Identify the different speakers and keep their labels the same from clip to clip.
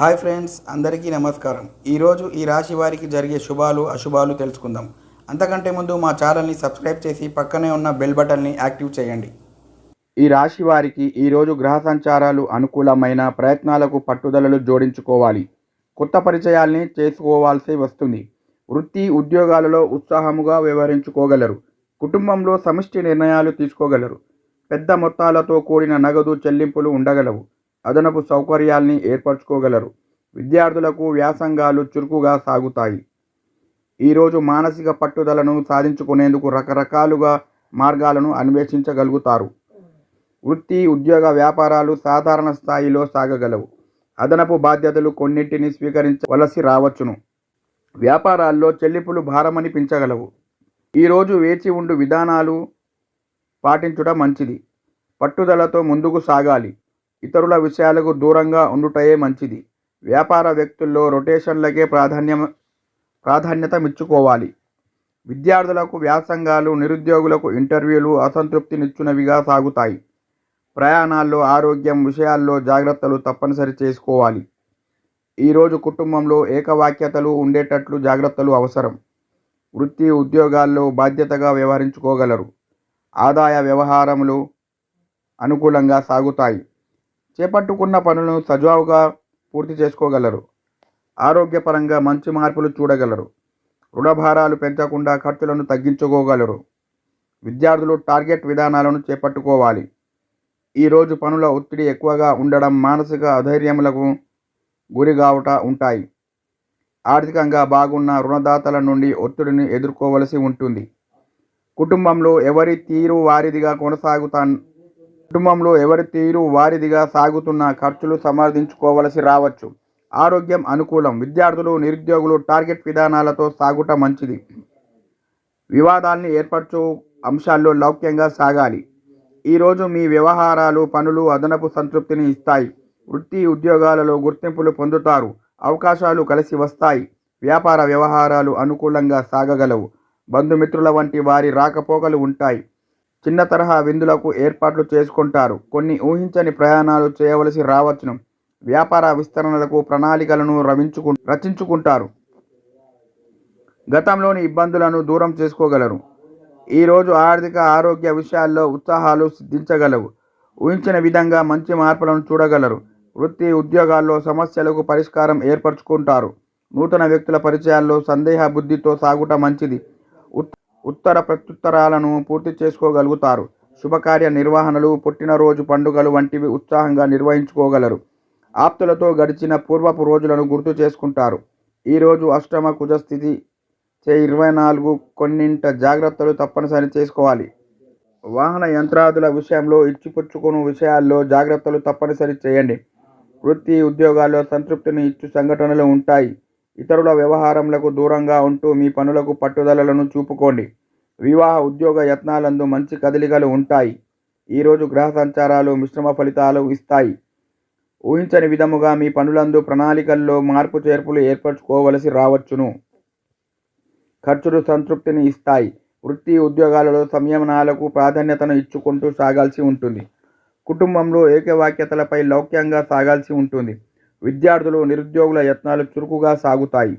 Speaker 1: Hi friends అందరికీ నమస్కారం. ఈరోజు ఈ రాశి వారికి జరిగే శుభాలు అశుభాలు తెలుసుకుందాం. అంతకంటే ముందు మా ఛానల్ని సబ్స్క్రైబ్ చేసి పక్కనే ఉన్న బెల్ బటన్ని యాక్టివ్ చేయండి. ఈ రాశి వారికి ఈరోజు గ్రహ సంచారాలు అనుకూలమైన ప్రయత్నాలకు పట్టుదలలు జోడించుకోవాలి. కొత్త పరిచయాల్ని చేసుకోవాల్సి వస్తుంది. వృత్తి ఉద్యోగాలలో ఉత్సాహముగా వ్యవహరించుకోగలరు. కుటుంబంలో సమిష్టి నిర్ణయాలు తీసుకోగలరు. పెద్ద మొత్తాలతో కూడిన నగదు చెల్లింపులు ఉండగలవు. అదనపు సౌకర్యాల్ని ఏర్పరచుకోగలరు. విద్యార్థులకు వ్యాసంగాలు చురుకుగా సాగుతాయి. ఈరోజు మానసిక పట్టుదలను సాధించుకునేందుకు రకరకాలుగా మార్గాలను అన్వేషించగలుగుతారు. వృత్తి ఉద్యోగ వ్యాపారాలు సాధారణ స్థాయిలో సాగగలవు. అదనపు బాధ్యతలు కొన్నింటిని స్వీకరించవలసి రావచ్చును. వ్యాపారాల్లో చెల్లింపులు భారమనిపించగలవు ఈరోజు వేచి ఉండు విధానాలు పాటించుట మంచిది. పట్టుదలతో ముందుకు సాగాలి. ఇతరుల విషయాలకు దూరంగా ఉండుటయే మంచిది. వ్యాపార వ్యక్తుల్లో రొటేషన్లకే ప్రాధాన్యం ప్రాధాన్యత మిచ్చుకోవాలి విద్యార్థులకు వ్యాసంగాలు నిరుద్యోగులకు ఇంటర్వ్యూలు అసంతృప్తినిచ్చునవిగా సాగుతాయి. ప్రయాణాల్లో ఆరోగ్యం విషయాల్లో జాగ్రత్తలు తప్పనిసరి చేసుకోవాలి. ఈరోజు కుటుంబంలో ఏకవాక్యతలు ఉండేటట్లు జాగ్రత్తలు అవసరం. వృత్తి ఉద్యోగాల్లో బాధ్యతగా వ్యవహరించుకోగలరు. ఆదాయ వ్యవహారములు అనుకూలంగా సాగుతాయి. చేపట్టుకున్న పనులను సజావుగా పూర్తి చేసుకోగలరు. ఆరోగ్యపరంగా మంచి మార్పులు చూడగలరు. రుణభారాలు పెంచకుండా ఖర్చులను తగ్గించుకోగలరు. విద్యార్థులు టార్గెట్ విధానాలను చేపట్టుకోవాలి. ఈరోజు పనుల ఒత్తిడి ఎక్కువగా ఉండడం మానసిక అధైర్యములకు గురిగావుట ఉంటాయి. ఆర్థికంగా బాగున్న రుణదాతల నుండి ఒత్తిడిని ఎదుర్కోవలసి ఉంటుంది. కుటుంబంలో ఎవరి తీరు వారిదిగా కొనసాగుతా కుటుంబంలో ఎవరి తీరు వారిదిగా సాగుతున్న ఖర్చులు సమర్థించుకోవలసి రావచ్చు. ఆరోగ్యం అనుకూలం. విద్యార్థులు నిరుద్యోగులు టార్గెట్ విధానాలతో సాగుట మంచిది. వివాదాల్ని ఏర్పరచు అంశాల్లో లౌక్యంగా సాగాలి. ఈరోజు మీ వ్యవహారాలు పనులు అదనపు సంతృప్తిని ఇస్తాయి. వృత్తి ఉద్యోగాలలో గుర్తింపులు పొందుతారు. అవకాశాలు కలిసి వస్తాయి. వ్యాపార వ్యవహారాలు అనుకూలంగా సాగగలవు. బంధుమిత్రుల వంటి వారి రాకపోకలు ఉంటాయి. చిన్న తరహా విందులకు ఏర్పాట్లు చేసుకుంటారు. కొన్ని ఊహించని ప్రయాణాలు చేయవలసి రావచ్చును. వ్యాపార విస్తరణలకు ప్రణాళికలను రవించుకు రచించుకుంటారు. గతంలోని ఇబ్బందులను దూరం చేసుకోగలరు. ఈరోజు ఆర్థిక ఆరోగ్య విషయాల్లో ఉత్సాహాలు సిద్ధించగలవు. ఊహించిన విధంగా మంచి మార్పులను చూడగలరు. వృత్తి ఉద్యోగాల్లో సమస్యలకు పరిష్కారం ఏర్పరచుకుంటారు. నూతన వ్యక్తుల పరిచయాల్లో సందేహ బుద్ధితో సాగుట మంచిది. ఉత్తర ప్రత్యుత్తరాలను పూర్తి చేసుకోగలుగుతారు. శుభకార్య నిర్వహణలు పుట్టినరోజు పండుగలు వంటివి ఉత్సాహంగా నిర్వహించుకోగలరు. ఆప్తులతో గడిచిన పూర్వపు రోజులను గుర్తు చేసుకుంటారు. ఈరోజు అష్టమ కుజస్థితి చే ఇరవై నాలుగు కొన్నింట జాగ్రత్తలు తప్పనిసరి చేసుకోవాలి. వాహన యంత్రాదుల విషయంలో ఇచ్చిపుచ్చుకుని విషయాల్లో జాగ్రత్తలు తప్పనిసరి చేయండి. వృత్తి ఉద్యోగాల్లో సంతృప్తిని ఇచ్చు సంఘటనలు ఉంటాయి. ఇతరుల వ్యవహారములకు దూరంగా ఉంటూ మీ పనులకు పట్టుదలలను చూపుకోండి. వివాహ ఉద్యోగ యత్నాలందు మంచి కదలికలు ఉంటాయి. ఈరోజు గ్రహ సంచారాలు మిశ్రమ ఫలితాలు ఇస్తాయి. ఊహించని విధముగా మీ పనులందు ప్రణాళికల్లో మార్పు చేర్పులు ఏర్పరచుకోవలసి రావచ్చును. ఖర్చులు సంతృప్తిని ఇస్తాయి. వృత్తి ఉద్యోగాలలో సంయమనాలకు ప్రాధాన్యతను ఇచ్చుకుంటూ సాగాల్సి ఉంటుంది. కుటుంబంలో ఏకవాక్యతలపై లౌక్యంగా సాగాల్సి ఉంటుంది. విద్యార్థులు నిరుద్యోగుల యత్నాలు చురుకుగా సాగుతాయి.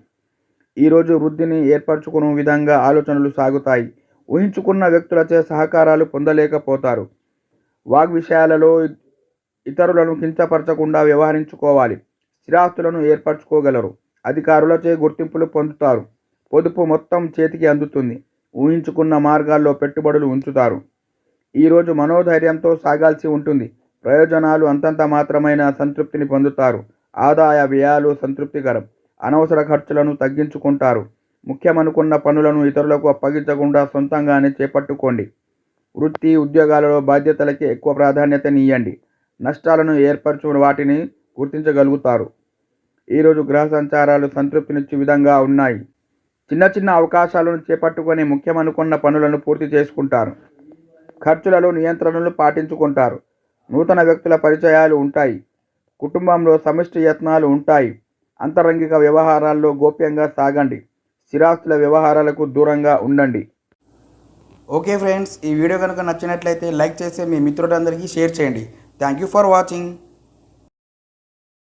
Speaker 1: ఈరోజు వృద్ధిని ఏర్పరచుకునే విధంగా ఆలోచనలు సాగుతాయి. ఊహించుకున్న వ్యక్తులచే సహకారాలు పొందలేకపోతారు. వాగ్విషయాలలో ఇతరులను కించపరచకుండా వ్యవహరించుకోవాలి. స్థిరాస్తులను ఏర్పరచుకోగలరు. అధికారులచే గుర్తింపులు పొందుతారు. పొదుపు మొత్తం చేతికి అందుతుంది. ఊహించుకున్న మార్గాల్లో పెట్టుబడులు ఉంచుతారు. ఈరోజు మనోధైర్యంతో సాగాల్సి ఉంటుంది. ప్రయోజనాలు అంతంత మాత్రమైన సంతృప్తిని పొందుతారు. ఆదాయ వ్యయాలు సంతృప్తికరం. అనవసర ఖర్చులను తగ్గించుకుంటారు. ముఖ్యమనుకున్న పనులను ఇతరులకు అప్పగించకుండా సొంతంగానే చేపట్టుకోండి. వృత్తి ఉద్యోగాలలో బాధ్యతలకి ఎక్కువ ప్రాధాన్యతనియండి నష్టాలను ఏర్పరచు వాటిని గుర్తించగలుగుతారు. ఈరోజు గ్రహ సంచారాలు సంతృప్తినిచ్చే విధంగా ఉన్నాయి. చిన్న చిన్న అవకాశాలను చేపట్టుకొని ముఖ్యమనుకున్న పనులను పూర్తి చేసుకుంటారు. ఖర్చులలో నియంత్రణలు పాటించుకుంటారు. నూతన వ్యక్తుల పరిచయాలు ఉంటాయి. కుటుంబంలో సమిష్టి యత్నాలు ఉంటాయి. అంతరంగిక వ్యవహారాల్లో గోప్యంగా సాగండి. స్థిరాస్తుల వ్యవహారాలకు దూరంగా ఉండండి. ఓకే ఫ్రెండ్స్ ఈ వీడియో కనుక నచ్చినట్లయితే లైక్ చేసి మీ మిత్రులందరికీ షేర్ చేయండి. Thank you for watching.